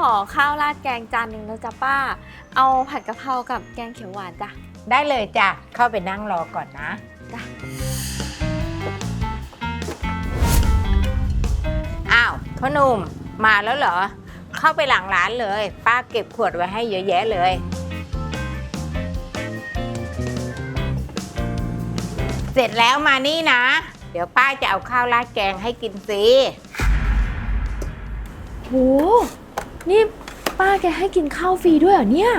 ฉันขอข้าวราดแกงจานหนึ่งแล้วจ้ะป้า เอาผัดกะเพรากับแกงเขียวหวานจ้ะ ได้เลยจ้ะ เข้าไปนั่งรอก่อนนะ จ้ะ อ้าวพ่อหนุ่มมาแล้วเหรอ เข้าไปหลังร้านเลย ป้าเก็บขวดไว้ให้เยอะแยะเลย เสร็จแล้วมานี่นะ เดี๋ยวป้าจะเอาข้าวราดแกงให้กินฟรีโห นี่ป้าแกให้กินข้าวฟรีด้วยเหรอเนี่ย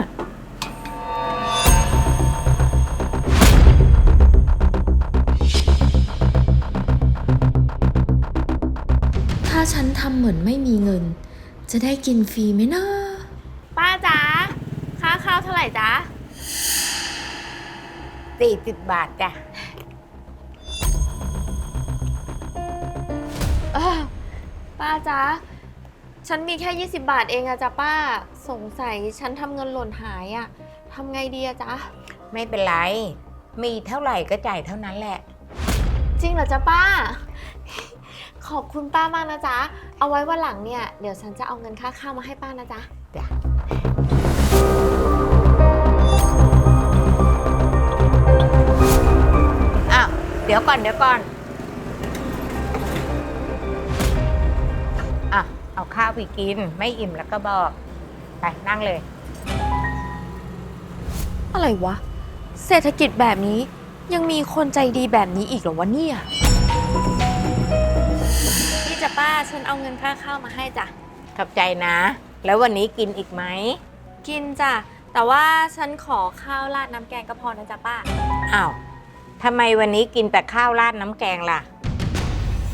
ถ้าฉันทำเหมือนไม่มีเงิน จะได้กินฟรีไหมนะป้าจ๋าค่าข้าวเท่าไหร่จ๊ะ40บาทจ้ะเออป้าจ๊ะ ฉันมีแค่ 20 บาทเองอะจ๊ะป้า สงสัยฉันทำเงินหล่นหายอะทำไงดีอะจ๊ะ ไม่เป็นไร มีเท่าไหร่ก็จ่ายเท่านั้นแหละ จริงเหรอจ๊ะป้า ขอบคุณป้ามากนะจ๊ะ เอาไว้วันหลังเนี่ย เดี๋ยวฉันจะเอาเงินค่าข้าวมาให้ป้านะจ๊ะ จ้ะ อ้าว เดี๋ยวก่อนเดี๋ยวก่อน เอาข้าวไปกิน ไม่อิ่มแล้วก็บอก ไปนั่งเลย อะไรวะ เศรษฐกิจแบบนี้ยังมีคนใจดีแบบนี้อีกเหรอวะเนี่ย พี่จ้ะป้าฉันเอาเงินค่าข้าวมาให้จ้ะ ขอบใจนะ แล้ววันนี้กินอีกไหมกินจ้ะ แต่ว่าฉันขอข้าวราดน้ำแกงก็พอนะจ๊ะป้า อ้าวทำไมวันนี้กินแต่ข้าวราดน้ำแกงล่ะ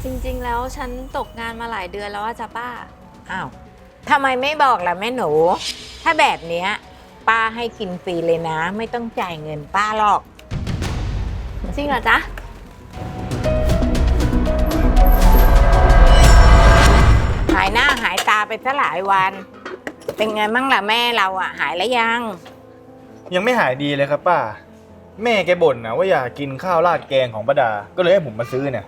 จริงๆ แล้วฉันตกงานมาหลายเดือนแล้วอะจ้ะป้า อ้าวทำไมไม่บอกล่ะแม่หนู ถ้าแบบเนี้ย ป้าให้กินฟรีเลยนะ ไม่ต้องจ่ายเงินป้าหรอก จริงเหรอจ๊ะ หายหน้าหายตาไปซะหลายวัน เป็นไงมั่งล่ะแม่เราอะหายแล้วยัง ยังไม่หายดีเลยครับป้า แม่แกบ่นนะว่าอยากกินข้าวราดแกงของป้าดา ก็เลยให้ผมมาซื้อเนี่ย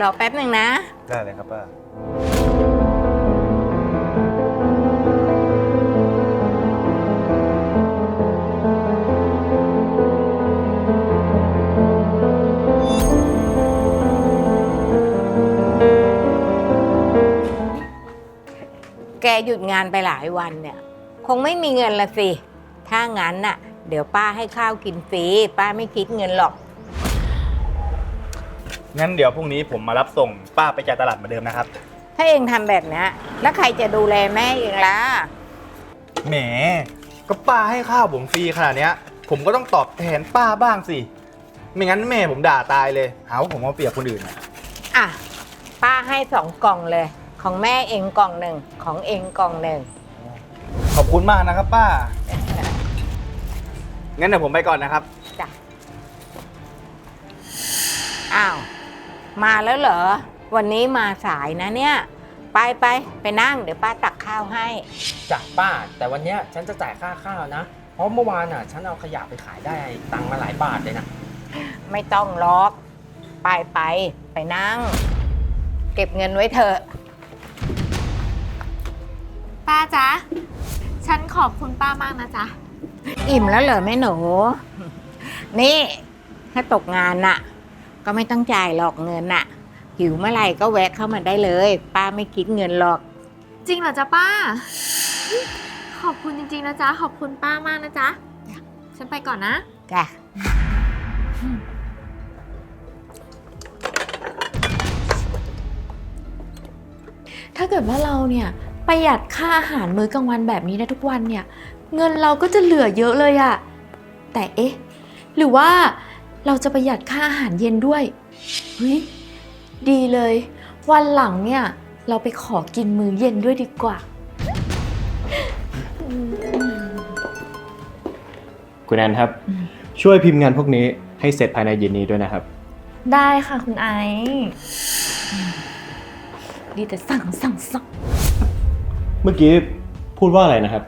รอแป๊บหนึ่งนะ ได้เลยครับป้า แกหยุดงานไปหลายวันเนี่ย คงไม่มีเงินละสิ ถ้างั้นน่ะ เดี๋ยวป้าให้ข้าวกินฟรีป้าไม่คิดเงินหรอก งั้นเดี๋ยวพรุ่งนี้ผมมารับส่งป้าไปจ่ายตลาดเหมือนเดิมนะครับ ถ้าเองทำแบบเนี้ยแล้วใครจะดูแลแม่เองล่ะ แหม ก็ป้าให้ข้าวผมฟรีขนาดเนี้ย ผมก็ต้องตอบแทนป้าบ้างสิ ไม่งั้นแม่ผมด่าตายเลย หาว่าผมเอาเปรียบคนอื่นอะอะ ป้าให้สองกล่องเลย ของแม่เองกล่องหนึ่งของเองกล่องหนึ่งขอบคุณมากนะครับ ป้า งั้นเดี๋ยวผมไปก่อนนะครับ จ้ะอ้าว มาแล้วเหรอ วันนี้มาสายนะเนี่ย ไปไปไปนั่งเดี๋ยวป้าตักข้าวให้จ้ะป้า แต่วันเนี้ยฉันจะจ่ายค่าข้าวนะ เพราะเมื่อวานอะ ฉันเอาขยะไปขายได้ตังค์มาหลายบาทเลยนะ ไม่ต้องล็อก ไปไปไปนั่ง เก็บเงินไว้เถอะ ป้าจ๊ะ ฉันขอบคุณป้ามากนะจ๊ะ อิ่มแล้วเหรอแม่หนู นี่ ถ้าตกงานน่ะ ก็ไม่ต้องจ่ายหรอกเงินน่ะ หิวเมื่อไหร่ก็แวะเข้ามาได้เลย ป้าไม่คิดเงินหรอก จริงเหรอจ๊ะป้า ขอบคุณจริงๆนะจ๊ะ ขอบคุณป้ามากนะจ๊ะ ฉันไปก่อนนะ จ้ะถ้าเกิดว่าเราเนี่ยประหยัดค่าอาหารมื้อกลางวันแบบนี้ได้ทุกวันเนี่ย เงินเราก็จะเหลือเยอะเลยอะแต่เอ๊ะ หรือว่า เราจะประหยัดค่าอาหารเย็นด้วยเฮ้ยดีเลย วันหลังเนี่ย เราไปขอกินมื้อเย็นด้วยดีกว่า คุณแอนครับ ช่วยพิมพ์งานพวกนี้ให้เสร็จภายในเย็นนี้ด้วยนะครับ ได้ค่ะคุณไอซ์ดีแต่สั่งสั่งสั่งเมื่อกี้พูดว่าอะไรนะครับ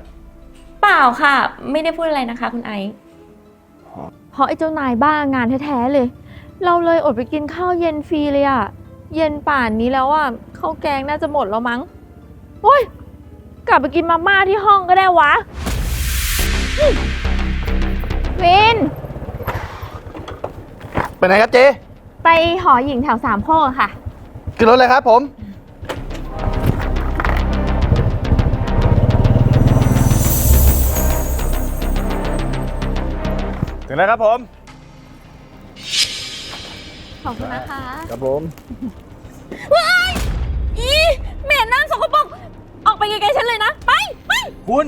เปล่าค่ะ ไม่ได้พูดอะไรนะคะ คุณไอซ์ เพราะไอ้เจ้านายบ้างานแท้ๆเลย เราเลยอดไปกินข้าวเย็นฟรีเลยอะเย็นป่านนี้แล้วอะข้าวแกงน่าจะหมดแล้วมั้งโอ้ยกลับไปกินมาม่าที่ห้องก็ได้วะ วิน ไปไหนครับเจ๊ไปหอหญิงแถวสามโคกอะค่ะ ขึ้นรถเลยครับผม งแล้วครับผม ขอบคุณนะคะครับผมอีเหม็นนั่นสกปรกออกไปไกลๆฉันเลยนะ ไป ไป คุณ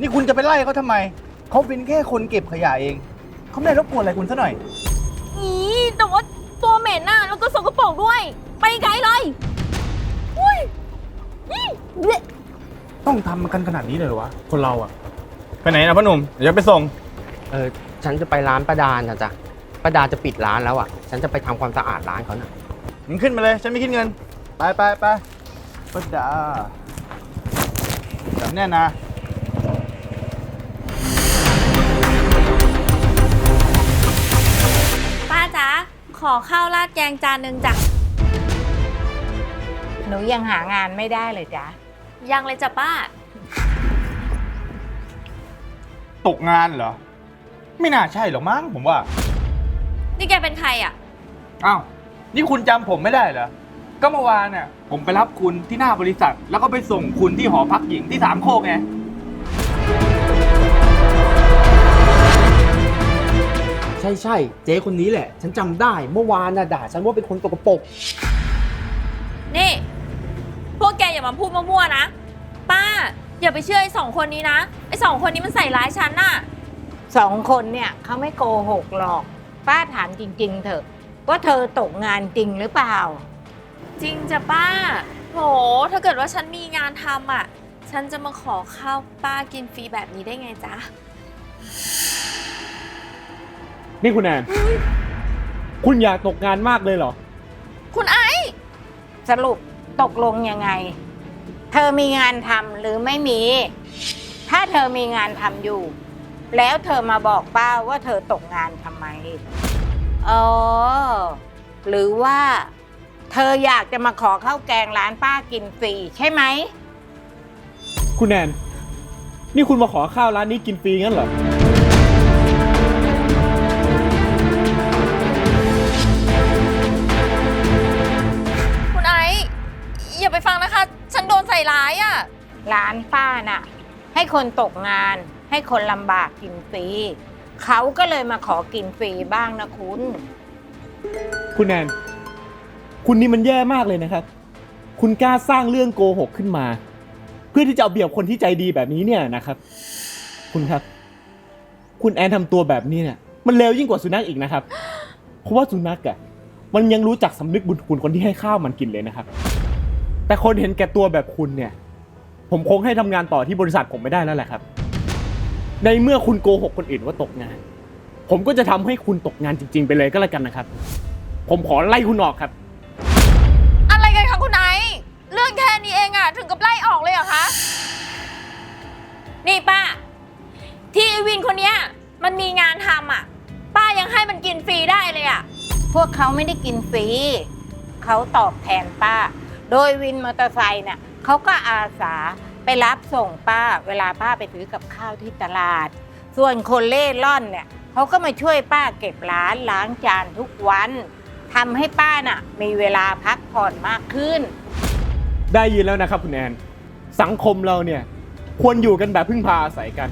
นี่คุณจะไปไล่เขาทำไม เขาเป็นแค่คนเก็บขยะเอง เขาไม่ได้รบกวนอะไรคุณซะหน่อย อีแต่ว่าตัวเหม็นน่ะแล้วก็สกปรกด้วย ไปไกลเลยอุ้ยอีเละต้องทำกันขนาดนี้เลยเหรอวะ คนเราอะไปไหนนะพ่อหนุ่ม เดี๋ยวไปส่ง เออ ฉันจะไปร้านป้าดานะจ๊ะป้าดาจะปิดร้านแล้วอะ ฉันจะไปทำความสะอาดร้านเขาน่ะ มึงขึ้นมาเลย ฉันไม่คิดเงิน ไปไปไปป้าดาจำแน่นะ ป้าจ๊ะขอข้าวราดแกงจานหนึ่งจ้ะหนูยังหางานไม่ได้เลยจ๊ะยังเลยจ้ะป้า ตกงานเหรอ ไม่น่าใช่หรอกมั้งผมว่านี่แกเป็นใครอะ อ้าวนี่คุณจำผมไม่ได้เหรอก็เมื่อวานเนี่ยผมไปรับคุณที่หน้าบริษัท แล้วก็ไปส่งคุณที่หอพักหญิงที่สามโคกไงใช่ใช่เจ๊คนนี้แหละ ฉันจำได้เมื่อวานน่ะด่าฉันว่าเป็นคนตกปรกนี่ พวกแกอย่ามาพูดมั่วๆนะ ป้า อย่าไปเชื่อไอ้สองคนนี้นะ ไอ้สองคนนี้มันใส่ร้ายฉันน่ะ สองคนเนี่ยเขาไม่โกหกหรอก ป้าถามจริง ๆ เถอะ ว่าเธอตกงานจริงหรือเปล่า จริงจ้ะป้าโหถ้าเกิดว่าฉันมีงานทำอะ ฉันจะมาขอข้าวป้ากินฟรีแบบนี้ได้ไงจ๊ะ นี่คุณแอนคุณอยากตกงานมากเลยเหรอ คุณไอซ์สรุปตกลงยังไง เธอมีงานทำหรือไม่มี ถ้าเธอมีงานทำอยู่ แล้วเธอมาบอกป้าว่าเธอตกงานทำไม อ๋อ หรือว่า เธออยากจะมาขอข้าวแกงร้านป้ากินฟรีใช่ไหม คุณแอนนี่คุณมาขอข้าวร้านนี้กินฟรีงั้นเหรอ คุณไอซ์อย่าไปฟังนะคะ ฉันโดนใส่ร้ายอะ ร้านป้าน่ะ ให้คนตกงาน ให้คนลำบากกินฟรีเขาก็เลยมาขอกินฟรีบ้างนะคุณ คุณแอนคุณนี่มันแย่มากเลยนะครับ คุณกล้าสร้างเรื่องโกหกขึ้นมา เพื่อที่จะเอาเปรียบคนที่ใจดีแบบนี้เนี่ยนะครับ คุณครับ คุณแอนทำตัวแบบนี้เนี่ยมันเลวยิ่งกว่าสุนัขอีกนะครับ เพราะว่าสุนัขอะมันยังรู้จักสำนึกบุญคุณคนที่ให้ข้าวมันกินเลยนะครับ แต่คนเห็นแก่ตัวแบบคุณเนี่ย ผมคงให้ทำงานต่อที่บริษัทผมไม่ได้แล้วแหละครับ ในเมื่อคุณโกหกคนอื่นว่าตกงาน ผมก็จะทำให้คุณตกงานจริง ๆ ไปเลยก็แล้วกันนะครับ ผมขอไล่คุณออกครับ อะไรกันคะคุณไอซ์เรื่องแค่นี้เองอะถึงกับไล่ออกเลยเหรอคะ นี่ป้า ที่ไอ้วินคนเนี้ยมันมีงานทำอะป้ายังให้มันกินฟรีได้เลยอะพวกเขาไม่ได้กินฟรี เขาตอบแทนป้า โดยวินมอเตอร์ไซค์เนี่ยเขาก็อาสา ไปรับส่งป้าเวลาป้าไปซื้อกับข้าวที่ตลาด ส่วนคนเล่ร่อนเนี่ยเขาก็มาช่วยป้าเก็บร้านล้างจานทุกวันทำให้ป้าน่ะมีเวลาพักผ่อนมากขึ้น ได้ยินแล้วนะครับคุณแอน สังคมเราเนี่ยควรอยู่กันแบบพึ่งพาอาศัยกัน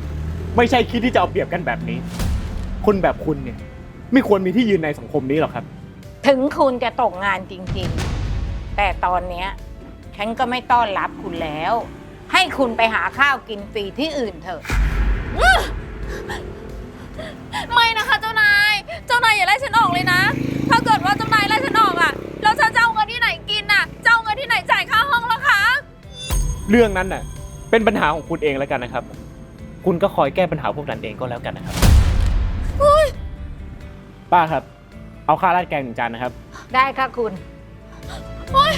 ไม่ใช่คิดที่จะเอาเปรียบกันแบบนี้ คนแบบคุณเนี่ยไม่ควรมีที่ยืนในสังคมนี้หรอกครับ ถึงคุณจะตกงานจริงๆ แต่ตอนเนี้ยฉันก็ไม่ต้อนรับคุณแล้ว ให้คุณไปหาข้าวกินฟรีที่อื่นเถอะ ไม่นะคะเจ้านาย เจ้านายอย่าไล่ฉันออกเลยนะ ถ้าเกิดว่าเจ้านายไล่ฉันออกอะ แล้วฉันจะเอาเงินที่ไหนกินอะจะเอาเงินที่ไหนจ่ายค่าห้องล่ะคะ เรื่องนั้นน่ะ เป็นปัญหาของคุณเองแล้วกันนะครับ คุณก็คอยแก้ปัญหาพวกนั้นเองก็แล้วกันนะครับป้าครับ เอาข้าวราดแกงหนึ่งจานนะครับ ได้ค่ะคุณคุณ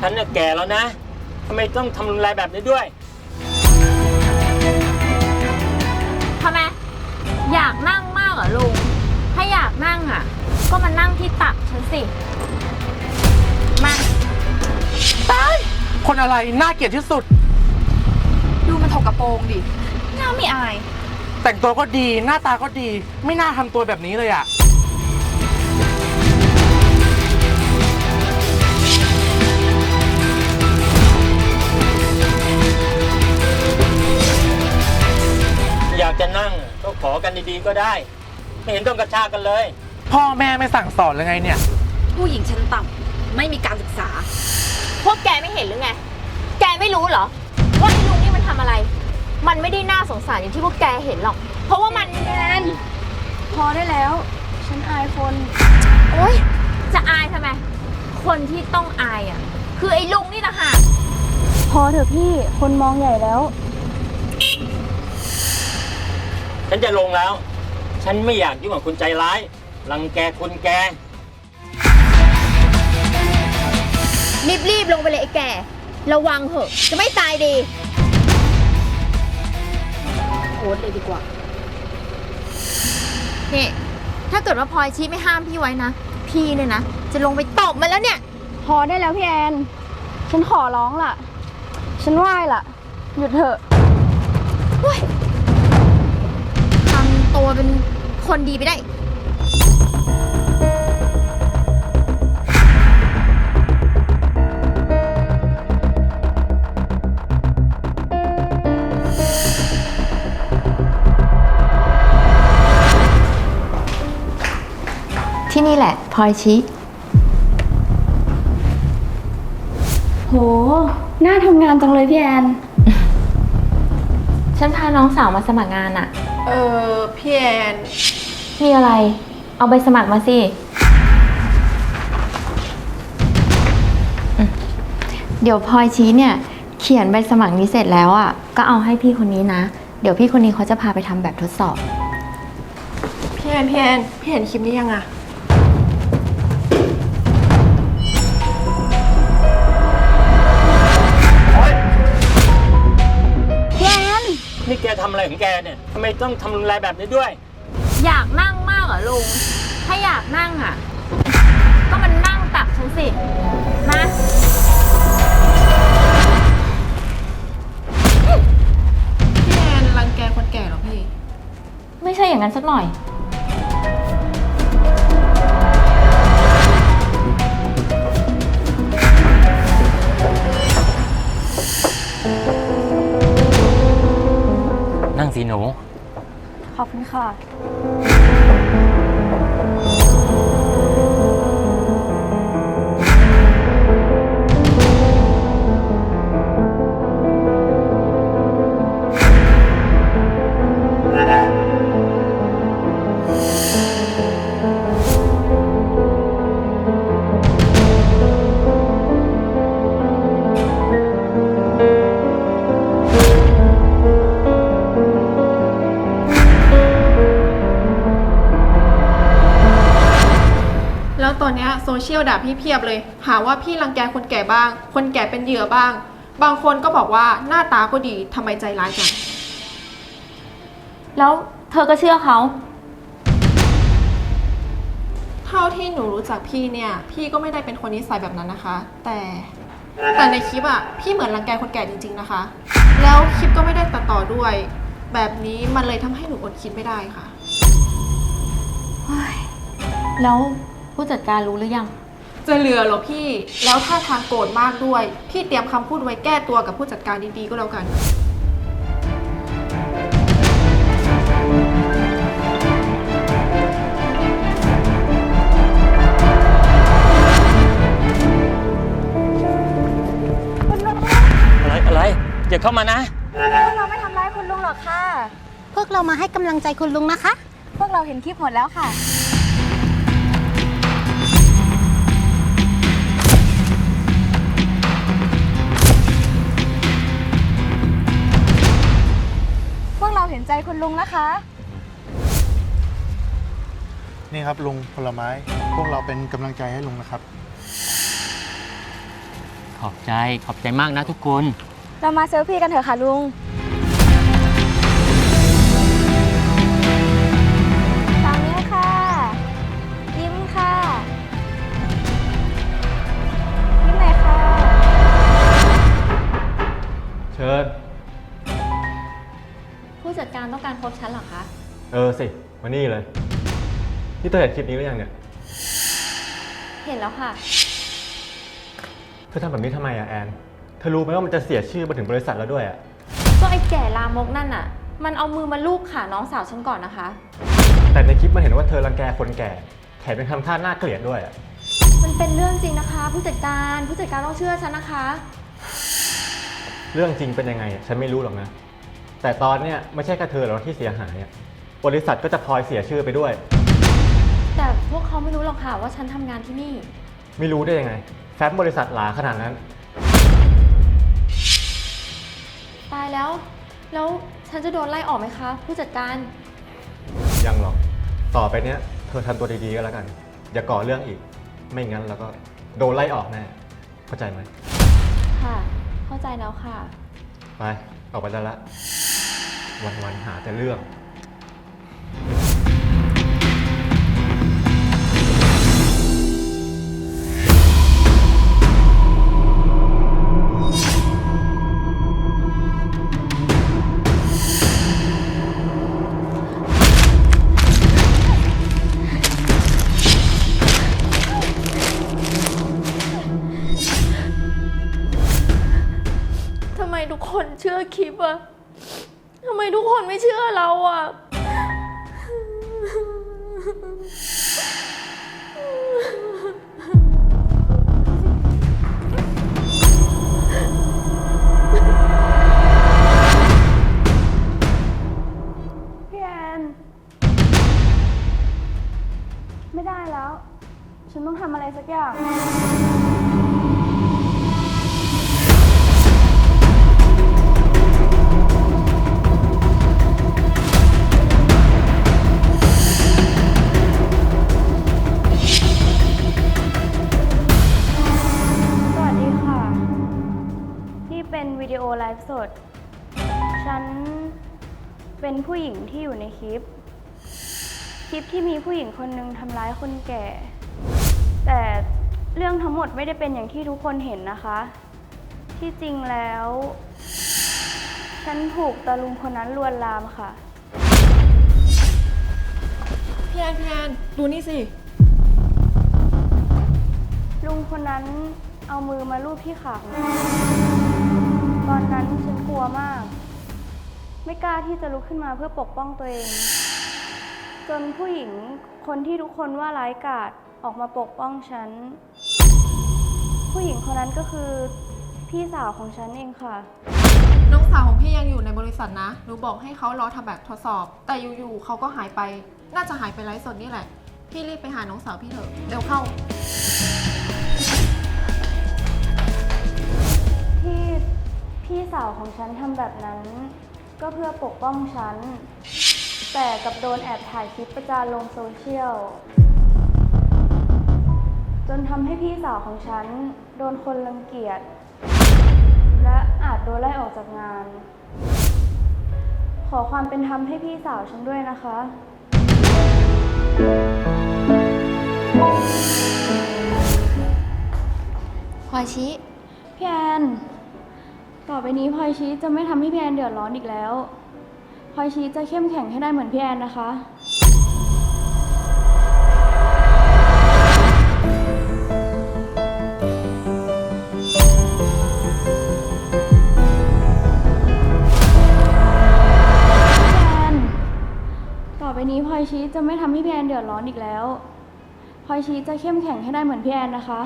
ฉันเนี่ยแก่แล้วนะทำไมต้องทำรุนแรงแบบนี้ด้วย ทำไมอยากนั่งมากเหรอลุง ถ้าอยากนั่งอะ ก็มานั่งที่ตักฉันสิ มาคนอะไรน่าเกลียดที่สุด ดูมันถกกระโปรงดิหน้าไม่อาย แต่งตัวก็ดีหน้าตาก็ดี ไม่น่าทำตัวแบบนี้เลยอะ จะนั่งก็ขอกันดีๆก็ได้ ไม่เห็นต้องกระชากกันเลย พ่อแม่ไม่สั่งสอนเลยไงเนี่ย ผู้หญิงชั้นต่ำไม่มีการศึกษา พวกแกไม่เห็นหรือไง แกไม่รู้เหรอ ว่าไอ้ลุงนี่มันทำอะไร มันไม่ได้น่าสงสารอย่างที่พวกแกเห็นหรอก เพราะว่ามันแนพอได้แล้ว ฉันอายคน โอ๊ย จะอายทำไม คนที่ต้องอายอะ คือไอ้ลุงนี่ต่างหาก พอเถอะพี่ คนมองใหญ่แล้ว ฉันจะลงแล้ว ฉันไม่อยากยุ่งกับคุณใจร้าย รังแกคุณแกรีบๆลงไปเลยไอ้แก่ ระวังเหอะ จะไม่ตายดีโอ๊ตเลยดีกว่า นี่ถ้าเกิดว่าพลอยชี้ไม่ห้ามพี่ไว้นะ พี่เนี่ยนะ จะลงไปตบมันแล้วเนี่ย พอได้แล้วพี่แอน ฉันขอร้องล่ะ ฉันไหว้ล่ะ หยุดเถอะ คนดีไปได้ ที่นี่แหละพลอยชิโห น่าทำงานจังเลยพี่แอน ฉันพาน้องสาวมาสมัครงานอะ เออพี่แอน มีอะไร เอาใบสมัครมาสิอืมเดี๋ยวพลอยชี้เนี่ย เขียนใบสมัครนี้เสร็จแล้วอะ ก็เอาให้พี่คนนี้นะ เดี๋ยวพี่คนนี้เขาจะพาไปทำแบบทดสอบ พี่แอนพี่แอนพี่เห็นคลิปนี้ยังอะนี่แกทำอะไรของแกเนี่ยทำไมต้องทำรุนแรงแบบนี้ด้วย อยากนั่งมากเหรอลุง ถ้าอยากนั่งอะ ก็มันนั่งตักฉันสิ มา พี่แอนรังแกคนแก่เหรอพี่ ไม่ใช่อย่างนั้นสักหน่อย คุณค่ะ อนเนี้ยโซเชียลด่าพี่เพียบเลย หาว่าพี่รังแกคนแก่บ้าง คนแก่เป็นเหยื่อบ้าง บางคนก็บอกว่าหน้าตาก็ดีทำไมใจร้ายจังแล้วเธอก็เชื่อเขา เท่าที่หนูรู้จักพี่เนี่ย พี่ก็ไม่ได้เป็นคนนิสัยแบบนั้นนะคะ แต่แต่ในคลิปอะพี่เหมือนรังแกคนแก่จริง ๆนะคะ แล้วคลิปก็ไม่ได้ตัดต่อด้วย แบบนี้มันเลยทำให้หนูอดคิดไม่ได้ค่ะ แล้ว ผู้จัดการรู้หรือยัง จะเหลือเหรอพี่ แล้วถ้าทางโกรธมากด้วย พี่เตรียมคำพูดไว้แก้ตัวกับผู้จัดการดีๆก็แล้วกัน อะไรอะไรอย่าเข้ามานะ พวกเราไม่ทำร้ายคุณลุงหรอกค่ะ พวกเรามาให้กำลังใจคุณลุงนะคะ พวกเราเห็นคลิปหมดแล้วค่ะ คุณลุงนะคะ นี่ครับลุงผลไม้ พวกเราเป็นกำลังใจให้ลุงนะครับ ขอบใจขอบใจมากนะทุกคน เรามาเซลฟี่กันเถอะค่ะลุง ออสิ มานี่เลย นี่เธอเห็นคลิปนี้หรือยังเนี่ย เห็นแล้วค่ะ เธอทำแบบนี้ทำไมอะแอน เธอรู้ไหมว่ามันจะเสียชื่อมาถึงบริษัทแล้วด้วยอะก็ไอ้แก่ลามกนั่นน่ะ มันเอามือมาลูบขาน้องสาวฉันก่อนนะคะ แต่ในคลิปมันเห็นว่าเธอรังแกคนแก่ แถมเป็นทำท่าน่าเกลียดด้วยอะมันเป็นเรื่องจริงนะคะ ผู้จัดการผู้จัดการต้องเชื่อฉันนะคะ เรื่องจริงเป็นยังไงอะฉันไม่รู้หรอกนะ แต่ตอนเนี้ยไม่ใช่แค่เธอหรอกที่เสียหายอะ บริษัทก็จะพลอยเสียชื่อไปด้วย แต่พวกเขาไม่รู้หรอกค่ะว่าฉันทำงานที่นี่ ไม่รู้ได้ยังไง แฟ้มบริษัทหลาขนาดนั้น ตายแล้ว แล้วฉันจะโดนไล่ออกไหมคะ ผู้จัดการ ยังหรอก ต่อไปเนี้ยเธอทำตัวดีๆก็แล้วกัน อย่าก่อเรื่องอีก ไม่งั้นแล้วก็โดนไล่ออกแน่ เข้าใจไหม ค่ะ เข้าใจแล้วค่ะ ไป ออกไปได้ละ วันๆหาแต่เรื่อง คลิปที่มีผู้หญิงคนหนึ่งทำร้ายคนแก่ แต่เรื่องทั้งหมดไม่ได้เป็นอย่างที่ทุกคนเห็นนะคะ ที่จริงแล้ว ฉันถูกตาลุงคนนั้นลวนลามค่ะ พี่แอนพี่แอนดูนี่สิ ลุงคนนั้นเอามือมาลูบที่ขาของฉันตอนนั้นฉันกลัวมาก ไม่กล้าที่จะลุกขึ้นมาเพื่อปกป้องตัวเอง จนผู้หญิงคนที่ทุกคนว่าร้ายกาจออกมาปกป้องฉัน ผู้หญิงคนนั้นก็คือพี่สาวของฉันเองค่ะ น้องสาวของพี่ยังอยู่ในบริษัทนะ หนูบอกให้เขารอทำแบบทดสอบ แต่อยู่ๆเขาก็หายไป น่าจะหายไปไลฟ์สดนี่แหละ พี่รีบไปหาน้องสาวพี่เถอะเร็วเข้า ที่พี่สาวของฉันทำแบบนั้น ก็เพื่อปกป้องฉัน แต่กลับโดนแอบถ่ายคลิปประจานลงโซเชียล จนทำให้พี่สาวของฉัน โดนคนรังเกียจ และอาจโดนไล่ออกจากงาน ขอความเป็นธรรมให้พี่สาวฉันด้วยนะคะ พลอยชิพี่แอน ต่อไปนี้พลอยชีจะไม่ทำให้พี่แอนเดือดร้อนอีกแล้ว พลอยชีจะเข้มแข็งให้ได้เหมือนพี่แอนนะคะ พี่แอน ต่อไปนี้พลอยชีจะไม่ทำให้พี่แอนเดือดร้อนอีกแล้ว พลอยชีจะเข้มแข็งให้ได้เหมือนพี่แอนนะคะ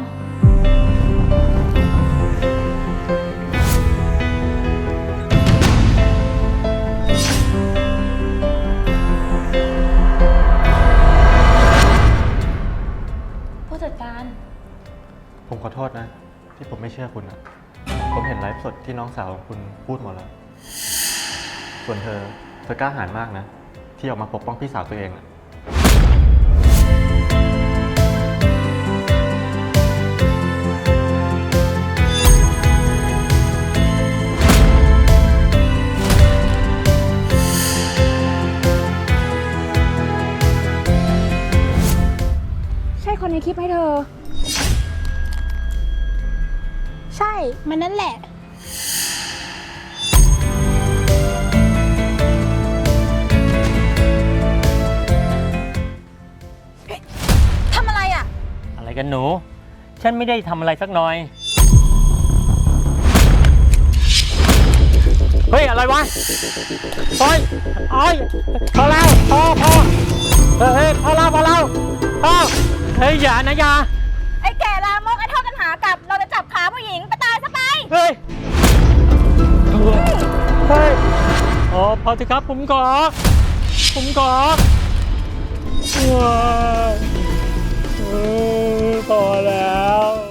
ผมขอโทษนะ ที่ผมไม่เชื่อคุณอะผมเห็นไลฟ์สดที่น้องสาวของคุณพูดหมดแล้ว ส่วนเธอ เธอกล้าหาญมากนะ ที่ออกมาปกป้องพี่สาวตัวเองอะใช่คนในคลิปให้เธอ ช่ มันนั่นแหละ ทำอะไรอะ อะไรกันหนู ฉันไม่ได้ทำอะไรสักหน่อย เฮ้ย อะไรวะโอ้ยโอ้ยพอแล้วพอพอเฮ้ยเฮ้ยพอแล้วพอแล้วพอเฮ้ยอย่านะอย่า เฮ้ยเฮ้ยอ๋อพอเถอะครับผมขอ ผมขอว้าเออพอแล้ว